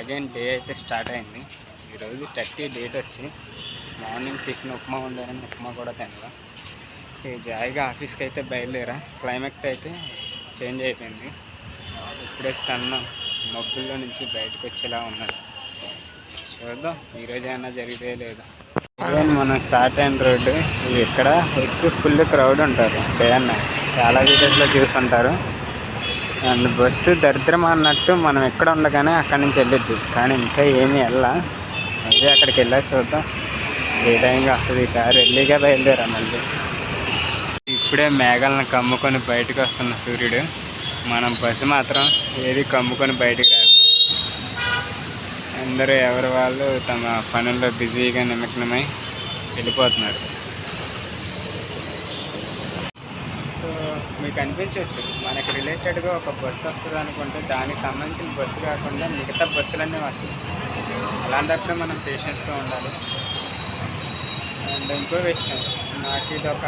Again day అయితే start అయింది. ఈరోజు థర్టీ డేట్ వచ్చి మార్నింగ్ టిఫిన్ ఉప్మా ఉండేదని ఉప్మా కూడా తినగా ఈ జాయిగా ఆఫీస్కి అయితే బయలుదేరా. క్లైమేట్ అయితే చేంజ్ అయిపోయింది. ఇప్పుడే సన్న మబ్బుల్లో నుంచి బయటకు వచ్చేలా ఉన్నది. చూద్దాం ఈరోజు ఏమైనా జరిగితే లేదు. మనం స్టార్ట్ అయిన రోడ్డు ఇక్కడ ఎక్కువ ఫుల్ క్రౌడ్ ఉంటారు డే అన్న చాలా వీడియోస్లో చూస్తుంటారు. అండ్ బస్సు దరిద్రం అన్నట్టు మనం ఎక్కడ ఉండగానే అక్కడి నుంచి వెళ్ళొద్దు. కానీ ఇంకా ఏమీ వెళ్ళా. అదే అక్కడికి వెళ్ళా చూద్దాం. ఏ టైంగా వస్తుంది కారు? ఎర్లీగా బయలుదేరా మళ్ళీ ఇప్పుడే మేఘాలను కమ్ముకొని బయటకు వస్తున్న సూర్యుడు. మనం బస్సు మాత్రం ఏది కమ్ముకొని బయటకు రాదు. అందరూ ఎవరి వాళ్ళు తమ పనుల్లో బిజీగా నిమగ్నమై వెళ్ళిపోతున్నారు సో మీకు అనిపించవచ్చు మనకి రిలేటెడ్గా ఒక బస్సు వస్తుంది అనుకుంటే దానికి సంబంధించిన బస్సు కాకుండా మిగతా బస్సులన్నీ వస్తాయి. అలాంటప్పుడు మనం పేషెన్స్గా ఉండాలి. అండ్ ఇంకో విషయం నాకు ఇది ఒక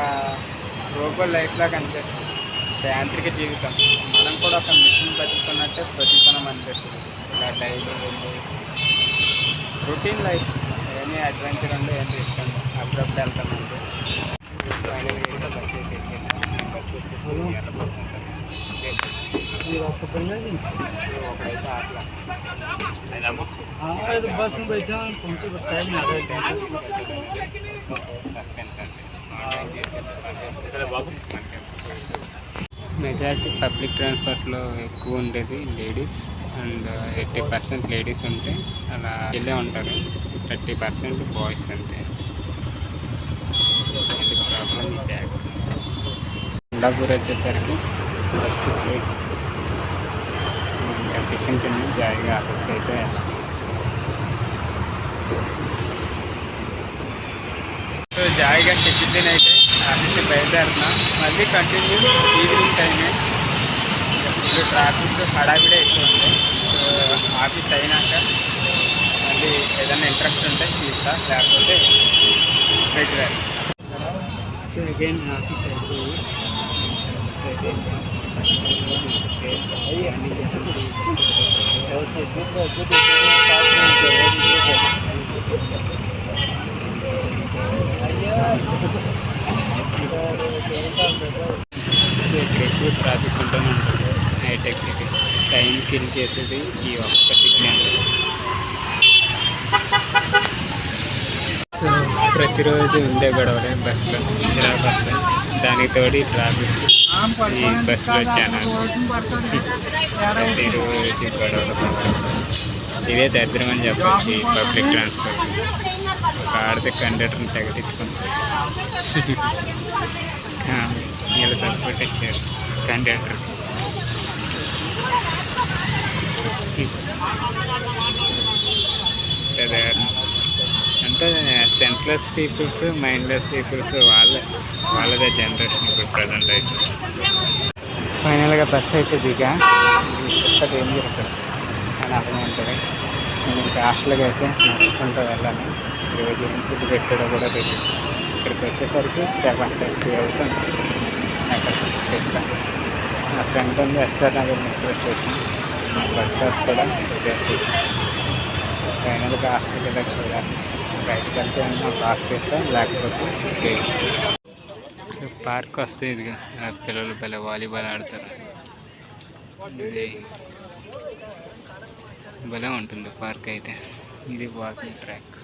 రోబో లైఫ్లా కనిపిస్తుంది యాంత్రిక జీవితం. మనం కూడా ఒక మిషన్ బతుకుతున్నట్టే బతుకుతున్నాం అనిపిస్తుంది. ఇలా డైలీ వెళ్ళి రొటీన్ లైఫ్ ఏమీ అడ్వెంచర్ ఉందో ఏం ఇష్టం అప్పుడప్పుడు వెళ్తాం ఫైనల్గా మెజారిటీ పబ్లిక్ ట్రాన్స్పోర్ట్లో ఎక్కువ ఉండేది ladies and eighty percent ladies ఉంటే అలా వెళ్ళే ఉంటారు. థర్టీ పర్సెంట్ బాయ్స్ అంతే. ప్రాబ్లం ఈ ట్యాక్స్ కొండాపూర్ వచ్చేసరికి బస్సు ఇంకా టిఫిన్ తిని జాయిగా ఆఫీస్కి అయితే. సో జాయిగా టిఫిన్ తిని అయితే ఆఫీస్కి బయలుదేరుతున్నా. మళ్ళీ కంటిన్యూ ఈవినింగ్ టైమే. ఇప్పుడు ట్రాఫిక్ హడావిడే ఎక్కువ ఉంది సో ఆఫీస్ అయినాక మళ్ళీ ఏదైనా ఇంట్రెస్ట్ ఉంటే తీస్తా లేకపోతే రెగ్యులర్ సో అగైన్ ఆఫీస్ అయిపోయి ఎక్కువ ట్రాఫిక్ ఉంటూనే ఉంటుంది హైటెక్ సిటీ టైం కిల్ చేసేది ఈ ఒక్క సిగ్నల్ సో ప్రతిరోజు ఉండే గొడవలే బస్సులో చిరాకు వస్తాయి. దానికి తోడు ట్రాఫిక్ ఈ బస్సులో చాలా ప్రతిరోజు గొడవలు ఇదే దరిద్రం అని చెప్పచ్చు ఈ పబ్లిక్ ట్రాన్స్పోర్ట్. ఒక ఆడితే కండక్టర్ని తెగతిట్టుకుంటుంది వీళ్ళు సపోర్ట్ ఇచ్చారు కండక్టర్. అంటే సెంట్లెస్ పీపుల్స్ మైండ్లెస్ పీపుల్స్ వాళ్ళే. వాళ్ళదే జనరేషన్ ఇప్పుడు ప్రజెంట్ అయితే. ఫైనల్గా బస్ అయితే దిగా. కొత్త డేంజర్ ఇక్కడ. అని అర్థమవుతుంది నేను ఇంకా హాస్టల్కి అయితే నడుచుకుంటూ వెళ్ళాను. ఈరోజు ఏం ఫుడ్ పెట్టాడో కూడా తెలియదు. ఇక్కడికి వచ్చేసరికి సెవెన్ థర్టీ అవుతుంది. అక్కడ సిక్స్ పెట్టా. నా ఫ్రెండ్ ఉంది SR Nagar metro station bus pass కూడా స్టేషన్ ఫైనల్గా హాస్టల్కి వెళ్ళి చూడాలి. బయటకు వెళ్తే పార్క్ చేస్తా లేకపోతే పార్క్ వస్తే ఇదిగా పిల్లలు భలే వాలీబాల్ ఆడతారు. ఇది భలే ఉంటుంది పార్క్ అయితే. ఇది వాకింగ్ ట్రాక్.